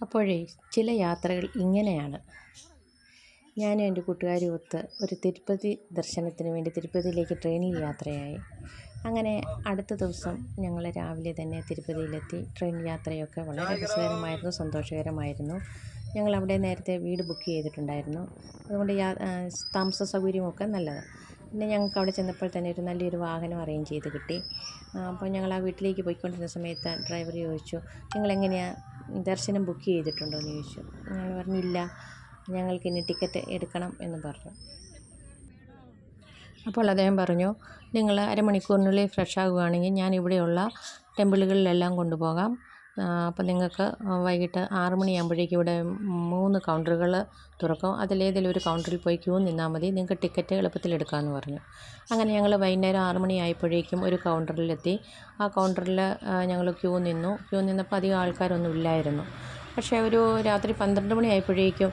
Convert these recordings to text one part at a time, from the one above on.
അപ്പോഴേ ചില യാത്രകൾ ഇങ്ങനെയാണ്. ഞാനും എന്റെ കൂട്ടുകാരും ഒത്ത് ഒരു തിരുപ്പതി ദർശനത്തിന് വേണ്ടി തിരുപ്പതിയിലേക്ക് ട്രെയിനിൽ യാത്രയായി. അങ്ങനെ അടുത്ത ദിവസം ഞങ്ങൾ രാവിലെ തന്നെ തിരുപ്പതിയിലെത്തി. ട്രെയിൻ യാത്രയൊക്കെ വളരെ രസകരമായിരുന്നു സന്തോഷകരമായിരുന്നു. ഞങ്ങൾ അവിടെ നേരത്തെ വീട് ബുക്ക് ചെയ്തിട്ടുണ്ടായിരുന്നു. അതുകൊണ്ട് യാ താമസ സൗകര്യമൊക്കെ നല്ലതാണ്. പിന്നെ ഞങ്ങൾക്ക് അവിടെ ചെന്നപ്പോൾ തന്നെ ഒരു നല്ലൊരു വാഹനം അറേഞ്ച് ചെയ്ത് കിട്ടി. അപ്പോൾ ഞങ്ങൾ ആ വീട്ടിലേക്ക് പോയിക്കൊണ്ടിരുന്ന സമയത്ത് ഡ്രൈവർ ചോദിച്ചു നിങ്ങളെങ്ങനെയാണ് ദർശനം ബുക്ക് ചെയ്തിട്ടുണ്ടോ എന്ന് ചോദിച്ചു. ഞങ്ങൾ പറഞ്ഞില്ല. ഞങ്ങൾക്കിനി ടിക്കറ്റ് എടുക്കണം എന്ന് പറഞ്ഞു. അപ്പോൾ അദ്ദേഹം പറഞ്ഞു നിങ്ങൾ അരമണിക്കൂറിനുള്ളിൽ ഫ്രഷ് ആകുകയാണെങ്കിൽ ഞാൻ ഇവിടെയുള്ള ടെമ്പിളുകളിലെല്ലാം കൊണ്ടുപോകാം. അപ്പോൾ നിങ്ങൾക്ക് വൈകിട്ട് ആറ് മണിയാകുമ്പോഴേക്കും ഇവിടെ മൂന്ന് കൗണ്ടറുകൾ തുറക്കും. അതിലേതെങ്കിലും ഒരു കൗണ്ടറിൽ പോയി ക്യൂ നിന്നാൽ മതി. നിങ്ങൾക്ക് ടിക്കറ്റ് എളുപ്പത്തിൽ എടുക്കാമെന്ന് പറഞ്ഞു. അങ്ങനെ ഞങ്ങൾ വൈകുന്നേരം ആറ് മണിയായപ്പോഴേക്കും ഒരു കൗണ്ടറിലെത്തി. ആ കൗണ്ടറിൽ ഞങ്ങൾ ക്യൂ നിന്നു. ക്യൂ നിന്നപ്പോൾ അധികം ആൾക്കാരൊന്നും ഇല്ലായിരുന്നു. പക്ഷേ ഒരു രാത്രി പന്ത്രണ്ട് മണിയായപ്പോഴേക്കും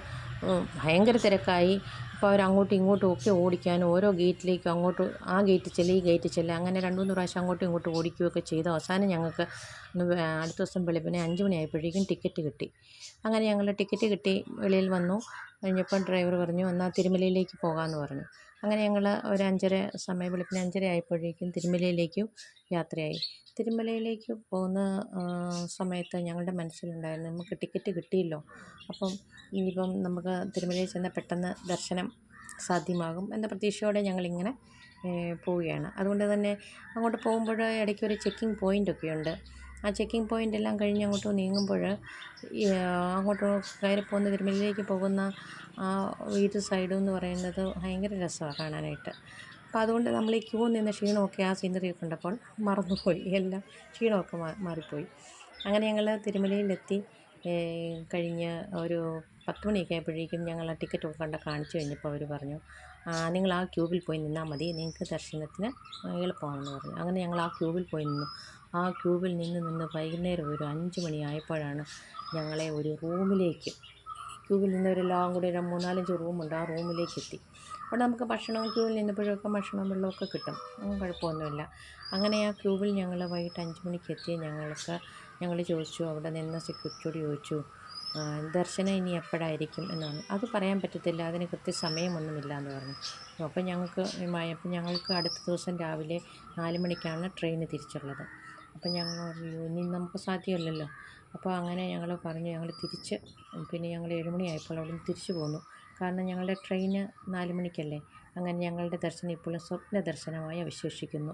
ഭയങ്കര തിരക്കായി. അപ്പോൾ അവർ അങ്ങോട്ടും ഇങ്ങോട്ടും ഒക്കെ ഓടിക്കാനും ഓരോ ഗേറ്റിലേക്കും അങ്ങോട്ട് ആ ഗേറ്റ് ചെല്ലി ഈ ഗേറ്റ് ചെല്ല് അങ്ങനെ രണ്ട് മൂന്ന് പ്രാവശ്യം അങ്ങോട്ടും ഇങ്ങോട്ടും ഓടിക്കുകയൊക്കെ ചെയ്ത്. അവസാനം ഞങ്ങൾക്ക് അടുത്ത ദിവസം വെളുപ്പിനെ അഞ്ച് മണിയായപ്പോഴേക്കും ടിക്കറ്റ് കിട്ടി. അങ്ങനെ ഞങ്ങൾ ടിക്കറ്റ് കിട്ടി വെളിയിൽ വന്നു. കഴിഞ്ഞപ്പോൾ ഡ്രൈവർ പറഞ്ഞു എന്നാൽ തിരുമലയിലേക്ക് പോകാമെന്ന് പറഞ്ഞു. അങ്ങനെ ഞങ്ങൾ ഒരു അഞ്ചര സമയം വെളുപ്പിന് അഞ്ചര ആയപ്പോഴേക്കും തിരുമലയിലേക്ക് യാത്രയായി. തിരുമലയിലേക്ക് പോകുന്ന സമയത്ത് ഞങ്ങളുടെ മനസ്സിലുണ്ടായിരുന്നു നമുക്ക് ടിക്കറ്റ് കിട്ടിയല്ലോ അപ്പം ഇനിയിപ്പം നമുക്ക് തിരുമലയിൽ ചെന്നാൽ പെട്ടെന്ന് ദർശനം സാധ്യമാകും എന്ന പ്രതീക്ഷയോടെ ഞങ്ങളിങ്ങനെ പോവുകയാണ്. അതുകൊണ്ട് തന്നെ അങ്ങോട്ട് പോകുമ്പോൾ ഇടയ്ക്ക് ഒരു ചെക്കിംഗ് പോയിന്റൊക്കെ ഉണ്ട് ആ ചെക്കിംഗ് പോയിന്റ് എല്ലാം കഴിഞ്ഞ് അങ്ങോട്ട് നീങ്ങുമ്പോൾ അങ്ങോട്ട് കയറി പോകുന്ന തിരുമലയിലേക്ക് പോകുന്ന ആ വീട് സൈഡ് എന്ന് പറയുന്നത് ഭയങ്കര രസമാണ് കാണാനായിട്ട്. അപ്പോൾ അതുകൊണ്ട് നമ്മൾ ഈ ക്യൂ നിന്ന് ക്ഷീണമൊക്കെ ആ സീനറി ഒക്കെ കണ്ടപ്പോൾ മറന്നുപോയി. എല്ലാം ക്ഷീണമൊക്കെ മാറിപ്പോയി. അങ്ങനെ ഞങ്ങൾ തിരുമലയിലെത്തി. കഴിഞ്ഞ് ഒരു പത്ത് മണിയൊക്കെ ആയപ്പോഴേക്കും ഞങ്ങൾ ആ ടിക്കറ്റൊക്കെ കണ്ട് കാണിച്ചു കഴിഞ്ഞപ്പോൾ അവർ പറഞ്ഞു നിങ്ങൾ ആ ക്യൂവിൽ പോയി നിന്നാൽ മതി. നിങ്ങൾക്ക് ദർശനത്തിന് എളുപ്പമാണെന്ന് പറഞ്ഞു. അങ്ങനെ ഞങ്ങൾ ആ ക്യൂവിൽ പോയി നിന്നു. ആ ക്യൂവിൽ നിന്ന് നിന്ന് വൈകുന്നേരം ഒരു അഞ്ച് മണിയായപ്പോഴാണ് ഞങ്ങളെ ഒരു റൂമിലേക്ക് ക്യൂവിൽ നിന്നവരെല്ലാം കൂടി ഒരു മൂന്നാലഞ്ച് റൂമുണ്ട് ആ റൂമിലേക്ക് എത്തി. അവിടെ നമുക്ക് ഭക്ഷണം ക്യൂവിൽ നിന്നപ്പോഴൊക്കെ ഭക്ഷണം വെള്ളമൊക്കെ കിട്ടും. കുഴപ്പമൊന്നുമില്ല. അങ്ങനെ ആ ക്യൂവിൽ ഞങ്ങൾ വൈകിട്ട് അഞ്ച് മണിക്ക് എത്തി. ഞങ്ങൾക്ക് ഞങ്ങൾ ചോദിച്ചു അവിടെ നിന്ന് സെക്യൂരിറ്റിയോട് ചോദിച്ചു ദർശനം ഇനി എപ്പോഴായിരിക്കും? എന്നാണ്. അത് പറയാൻ പറ്റത്തില്ല. അതിന് കൃത്യസമയമൊന്നുമില്ല എന്ന് പറഞ്ഞു. അപ്പോൾ ഞങ്ങൾക്ക് അപ്പം ഞങ്ങൾക്ക് അടുത്ത ദിവസം രാവിലെ നാല് മണിക്കാണ് ട്രെയിന് തിരിച്ചുള്ളത്. അപ്പം ഞങ്ങൾ പറഞ്ഞു ഇനി നമുക്ക് സാധ്യമല്ലല്ലോ. അപ്പോൾ അങ്ങനെ ഞങ്ങൾ പറഞ്ഞു ഞങ്ങൾ തിരിച്ച് പിന്നെ ഞങ്ങൾ ഏഴുമണിയായപ്പോൾ അവിടെ നിന്ന് തിരിച്ചു പോന്നു. കാരണം ഞങ്ങളുടെ ട്രെയിന് നാല് മണിക്കല്ലേ. അങ്ങനെ ഞങ്ങളുടെ ദർശനം ഇപ്പോഴും സ്വപ്ന ദർശനമായി അവശേഷിക്കുന്നു.